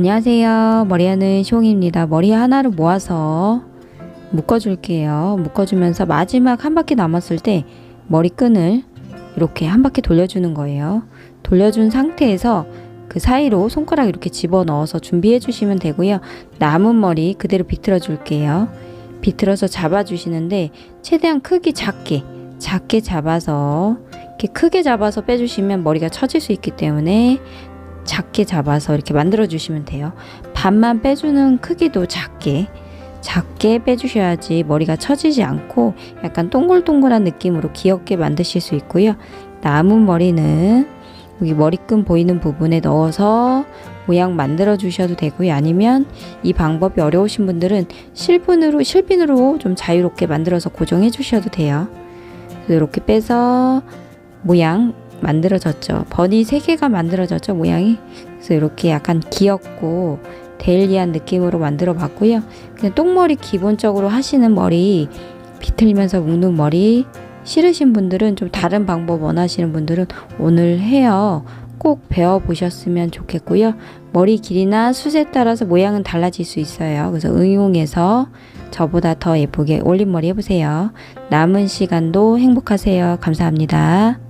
안녕하세요. 머리하는 시홍입니다. 머리 하나를 모아서 묶어줄게요. 묶어주면서 마지막 한 바퀴 남았을 때 머리끈을 이렇게 한 바퀴 돌려주는 거예요. 돌려준 상태에서 그 사이로 손가락 이렇게 집어 넣어서 준비해 주시면 되고요. 남은 머리 그대로 비틀어 줄게요. 비틀어서 잡아 주시는데 최대한 크기 작게 작게 잡아서 이렇게 크게 잡아서 빼주시면 머리가 처질 수 있기 때문에 작게 잡아서 이렇게 만들어 주시면 돼요. 반만 빼주는 크기도 작게 작게 빼주셔야지 머리가 처지지 않고 약간 동글동글한 느낌으로 귀엽게 만드실 수 있고요. 남은 머리는 여기 머리끈 보이는 부분에 넣어서 모양 만들어 주셔도 되고요. 아니면 이 방법이 어려우신 분들은 실핀으로 실핀으로 좀 자유롭게 만들어서 고정해 주셔도 돼요. 이렇게 빼서 모양 만들어졌죠. 버니 세 개가 만들어졌죠, 모양이. 그래서 이렇게 약간 귀엽고 데일리한 느낌으로 만들어 봤고요. 그냥 똥머리 기본적으로 하시는 머리 비틀면서 묶는 머리 싫으신 분들은 좀 다른 방법 원하시는 분들은 오늘 헤어 꼭 배워 보셨으면 좋겠고요. 머리 길이나 숱에 따라서 모양은 달라질 수 있어요. 그래서 응용해서 저보다 더 예쁘게 올린 머리 해보세요. 남은 시간도 행복하세요. 감사합니다.